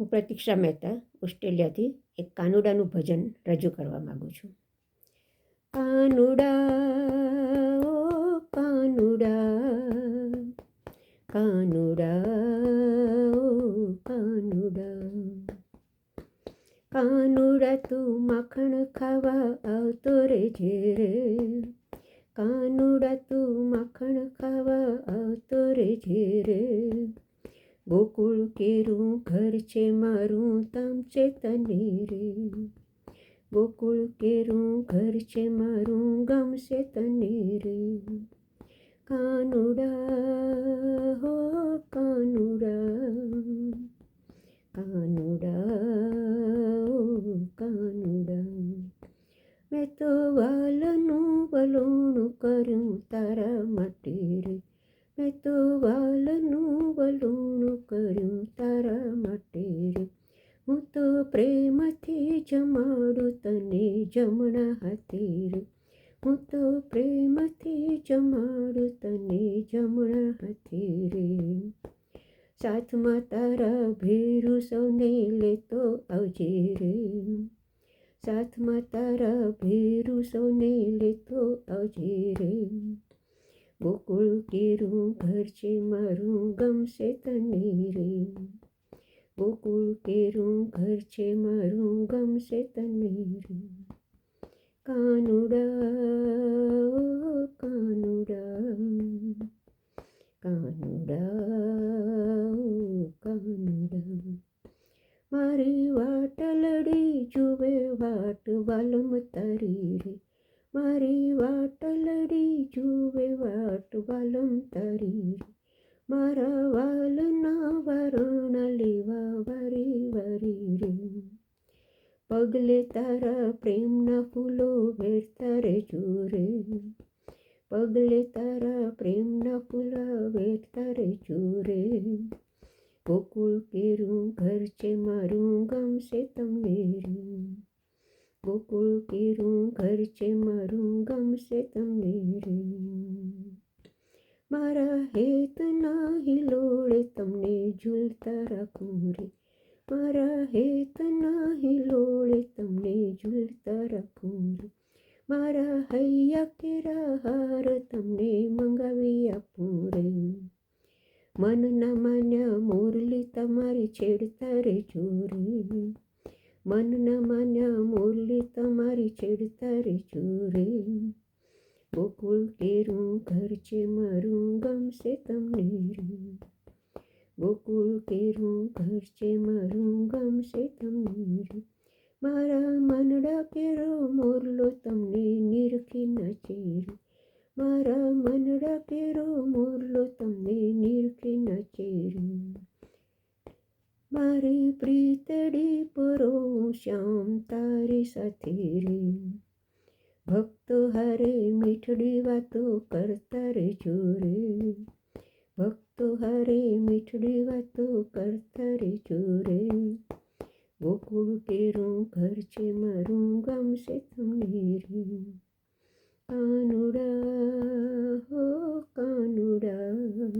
હું પ્રતીક્ષા મહેતા, ઓસ્ટ્રેલિયાથી એક કાનુડાનું ભજન રજૂ કરવા માગું છું. કાનુડા, ઓ કાનુડા કાનુડા, ઓ કાનુડા કાનુડા તું માખણ ખાવા આવતો રે રે કાનુડા તું માખણ ખાવા આવતો રે રે. ગોકુળ કેરું, ઘર છે મારું, તામ ચેતની તને રે. ગોકુળ કેરું, ઘર છે મારું ગમશે તને રે. કાનુડા, હો કાનુડા. કાનુડા કાનુડા. મેં તો વાલનું વલોણું કર્યું તારા માટે રે. મેં તો વાલનું તને જમણા હાથે હું તો પ્રેમથી જમાડું તને જમણા હાથે રે સાથમાં તારા ભેરું સૌને લેતો આવજે રે સાથમાં તારા ભેરું સૌને લેતો આવજે રે ગોકુળ કેરું ઘર છે મારું ગમશે તને રે ગોકુળ કેરું, ઘર છે મારું, ગમશે તને કાનુડા કાનુડા કાનુડા કાનુડા. મારી વાટ લડી જુએ, વાટ વાલમ તારી રે. મારી વાટ લડી જુએ, વાટ વાલમ તારી રે. મારા વાલના લેવા રે પગલે તારા પ્રેમના ફૂલો વેરતા રે જોરે પગલે તારા પ્રેમના ફૂલા વેરતા રે જોરે ગોકુળ કેરું ઘર છે મારું ગમશે તમને રે ગોકુળ કેરું ઘર છે મારું ગમશે તમને રે મારા હેતના હિલોળે તમને ઝૂલતા રાખું રે. મારા હેતના હિલોળે તમને ઝૂલતા રાખું રે. મારા હૈયા કેરા હાર તમને મંગાવી આપું રે. મન ના માન્યા મોરલી તમારી છેડતા રે. જોરે મન ના માન્યા મોરલી તમારી છેડતા રે. જોરે ગોકુળ કેરું ઘર છે મારું ગમશે તમને રે ગોકુળ કેરું ઘર છે મારું ગમશે તમને રે મારા મનડા કેરો મોરલો તમને નિરખી નાચે રે મારા મનડા કેરો મોરલો તમને નિરખી નાચે રે મારી પ્રીતડી પરો શ્યામ તારી સાથે રે ભક્તો હરે મીઠડી વાતો કરતા રે જોરે ભક્તો હરે મીઠડી વાતો કરતા રે જોરે ગોકુળ કેરું ઘર છે મારું ગમશે તમને રે કાનુડા, હો કાનુડા. કાનુ